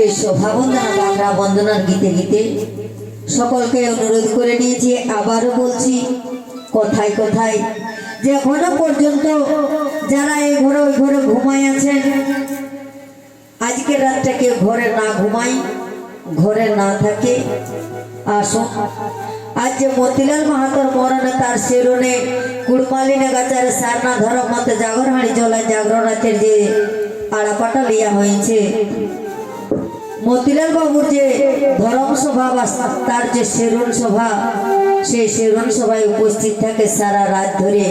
এই শোভা বন্দনা বাংলা বন্দনার গীতে গীতে সকলকে অনুরোধ করে নিয়েছি, আবারও বলছি, কথায় কথায়, যে এখনও পর্যন্ত যারা এই ঘরে, ওই ঘরে ঘুমায় আছেন, আজকের রাতটা কেউ ঘরে না ঘুমাই ঘরে না থাকে। আসুন, আজ যে মতিলাল মাহাতর মরণে তার শিরনে কুড়মালিনে গাছের সারনা ধরম মতে জাগর হাঁড়ি জলায় রাতের যে আড়াপাটা লিয়া হয়েছে। মতিলাল বাবুর যে ধরম সভা বা তার যে সেরুন সভা, সেই সেরুন সভায় উপস্থিত থাকে সারা রাত ধরে।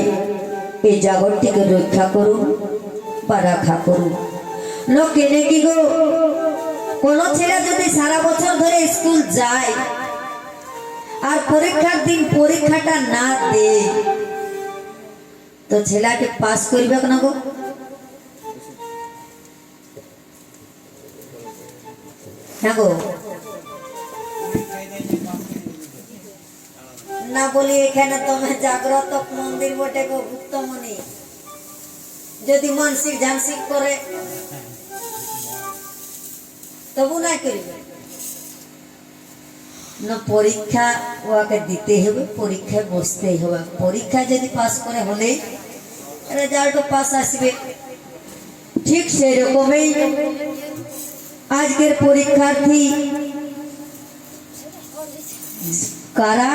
এই জাগরটিকে রক্ষা করুন বা রাখা করুন। লোক কেনে কি গো? কোন ছেলে যদি সারা বছর ধরে স্কুল যায় আর পরীক্ষার দিন পরীক্ষাটা না দে তো ছেলেকে পাস করবে না গো? হ্যাঁ গো। না বলি এখানে তুমি জাগ্রত মন্দির বটে গো গুপ্তমণি। যদি মানসিক ঝানসিক করে, তবু নাই করিবে না, পরীক্ষা ওকে দিতে হবে, পরীক্ষায় বসতেই হবে। পরীক্ষা যদি পাস করে হলে রেজাল্ট পাস আসবে। ঠিক সেই রকমই আজকের পরীক্ষার্থী কারা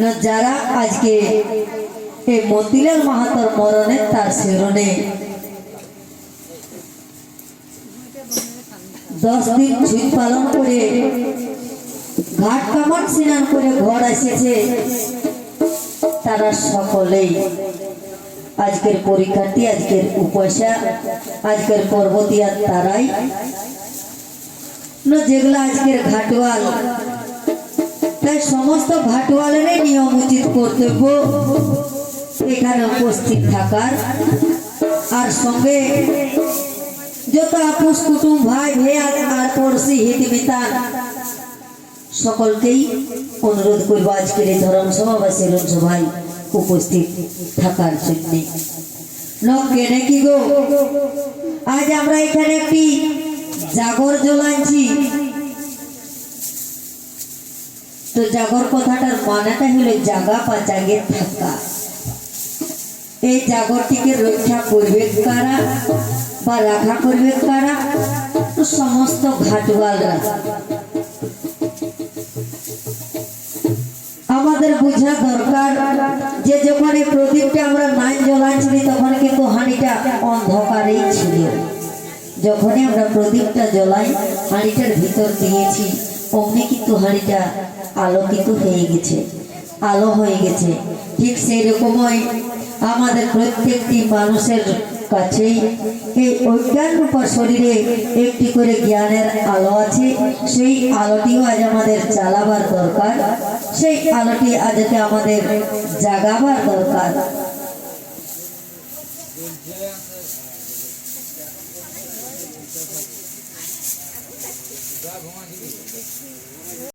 না যারা আজকে এই মতিলাল মাহাতর মরণে তার শিরনে দশ দিন ছুট পালন করে ঘাট কামাট স্নান করে ঘর এসেছে তারা সকলেই। আজকের পরীক্ষার্থী, আজকের উপয়সা আজকের পর্বতীয়া তারাই যেগুলো আজকের ঘাটওয়াল, তাই সমস্ত ঘাটওয়ালেরই কর্তব্য এখানে উপস্থিত থাকার। আর সঙ্গে যত কুটুম ভাই আর পড়শি সকলকেই অনুরোধ করব আজকের এই ধরম সভা বা সেরম সভায় উপস্থিত থাকার জন্যে। নকে নাকি গো? আজ আমরা এখানে একটি জাগর জ্বলাইছি তো জাগর কথাটার মানাটা হলো জাগা বা জাগে থাকা এই জাগরটিকে রক্ষা করবে কারা বা রাখা করবে কারা? সমস্ত ঘাটওয়ালরা। আমাদের বোঝা দরকার যে যখন এই প্রদীপটা আমরা নাই জ্বলাইছি তখন কিন্তু হাঁড়িটা অন্ধকারেই ছিল। যখনই আমরা প্রদীপটা জ্বলাই হাঁড়িটার ভিতর দিয়েছি, অমনি কিন্তু হাঁড়িটা আলোকিত হয়ে গেছে, আলো হয়ে গেছে। ঠিক সেই রকমই আমাদের প্রত্যেকটি মানুষের কাছেই এই অজ্ঞান রূপা শরীরে একটি করে জ্ঞানের আলো আছে। সেই আলোটিও আজ আমাদের জ্বালাবার দরকার। সেই আলোটি আজকে আমাদের জাগাবার দরকার। ভগবান